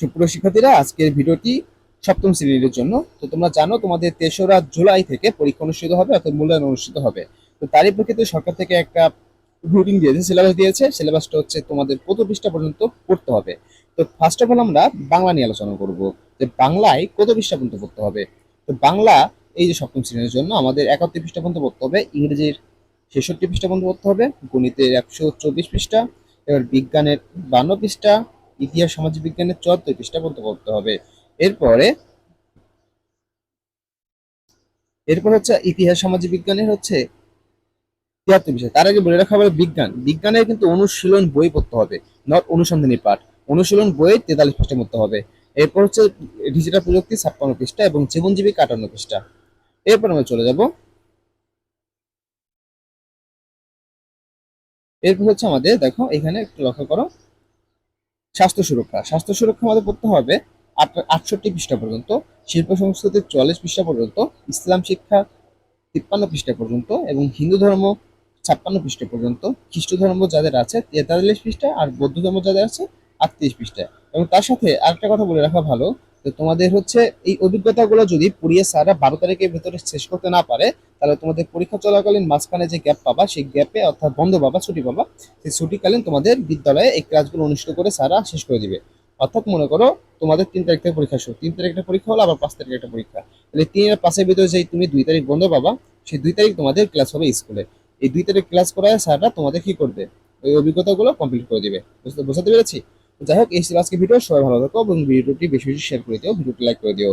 সুপ্রিয় শিক্ষার্থীরা, আজকের ভিডিওটি সপ্তম শ্রেণির জন্য। তো তোমরা জানো, তোমাদের তেসরা জুলাই থেকে পরীক্ষা অনুষ্ঠিত হবে, অর্থাৎ মূল্যায়ন অনুষ্ঠিত হবে। তো তারই প্রেক্ষিতে সরকার থেকে একটা রুটিন দিয়েছে সিলেবাস দিয়েছে। সিলেবাসটা হচ্ছে তোমাদের কত পৃষ্ঠা পর্যন্ত পড়তে হবে। তো ফার্স্ট অফ অল আমরা বাংলা নিয়ে আলোচনা করব, যে বাংলায় কত পৃষ্ঠা পর্যন্ত পড়তে হবে। তো বাংলা, এই যে সপ্তম শ্রেণির জন্য আমাদের একাত্তর পৃষ্ঠা পর্যন্ত পড়তে হবে, ইংরেজির ছেষট্টি পৃষ্ঠা পর্যন্ত পড়তে হবে, গণিতের একশো চব্বিশ পৃষ্ঠা, এবার বিজ্ঞানের বান্ন পৃষ্ঠা ইতিহাস সামাজিক বিজ্ঞানের চুয়াত্তর পৃষ্ঠা পর্যন্ত পড়তে হবে। এরপরে, এরপর হচ্ছে ইতিহাস সামাজিক বিজ্ঞানের হচ্ছে তিয়াত্তর বিষয়। তার আগে বলে রাখা হবে বিজ্ঞান। বিজ্ঞানের কিন্তু অনুশীলন বই পড়তে হবে নট অনুসন্ধানী পাঠ। অনুশীলন বইয়ের তেতাল্লিশ পৃষ্ঠা পড়তে হবে। এরপর হচ্ছে ডিজিটাল প্রযুক্তি ছাপ্পান্ন পৃষ্ঠা এবং জীবনজীবী কাটান্ন পৃষ্ঠা। এরপর আমরা চলে যাব। এরপর হচ্ছে আমাদের, দেখো, এখানে একটু লক্ষ্য করো। স্বাস্থ্য সুরক্ষা। স্বাস্থ্য সুরক্ষা আমাদের পড়তে হবে আট- আটষট্টি পৃষ্ঠা পর্যন্ত, শিল্প সংস্কৃতির চুয়াল্লিশ পৃষ্ঠা পর্যন্ত, ইসলাম শিক্ষা তিপ্পান্ন পৃষ্ঠা পর্যন্ত এবং হিন্দু ধর্ম ছাপ্পান্ন পৃষ্ঠা পর্যন্ত, খ্রিস্ট ধর্ম যাদের আছে তেতাল্লিশ পৃষ্ঠা আর বৌদ্ধ ধর্ম যাদের আছে আটত্রিশ পৃষ্ঠা। এবং তার সাথে আরেকটা কথা বলে রাখা ভালো যে তোমাদের হচ্ছে এই অভিজ্ঞতাগুলো যদি পড়িয়ে স্যাররা বারো তারিখের ভেতরে শেষ করতে না পারে, তাহলে তোমাদের পরীক্ষা চলাকালীন মাঝখানে যে গ্যাপ পাবা, সেই গ্যাপে অর্থাৎ বন্ধ পাবা, ছুটি পাবা, সেই ছুটিকালীন তোমাদের বিদ্যালয়ে এই ক্লাসগুলো অনুষ্ঠিত করে স্যাররা শেষ করে দিবে। অর্থাৎ মনে করো তোমাদের তিন তারিখ থেকে পরীক্ষা শুরু, তিন তারিখ একটা পরীক্ষা হলো, আবার পাঁচ তারিখ একটা পরীক্ষা। তাহলে তিন আর পাঁচের ভিতরে যেই তুমি দুই তারিখ বন্ধ পাবা, সেই দুই তারিখ তোমাদের ক্লাস হবে স্কুলে। এই দুই তারিখ ক্লাস করায় স্যাররা তোমাদের কি করবে? ওই অভিজ্ঞতাগুলো কমপ্লিট করে দিবে। বুঝতে বোঝাতে পেরেছি? যাই হোক, এই ছিল আজকে ভিডিও সবাই ভালো থাকো এবং ভিডিওটি বেশি বেশি শেয়ার করে দিও। ভিডিওটি লাইক করে দিও।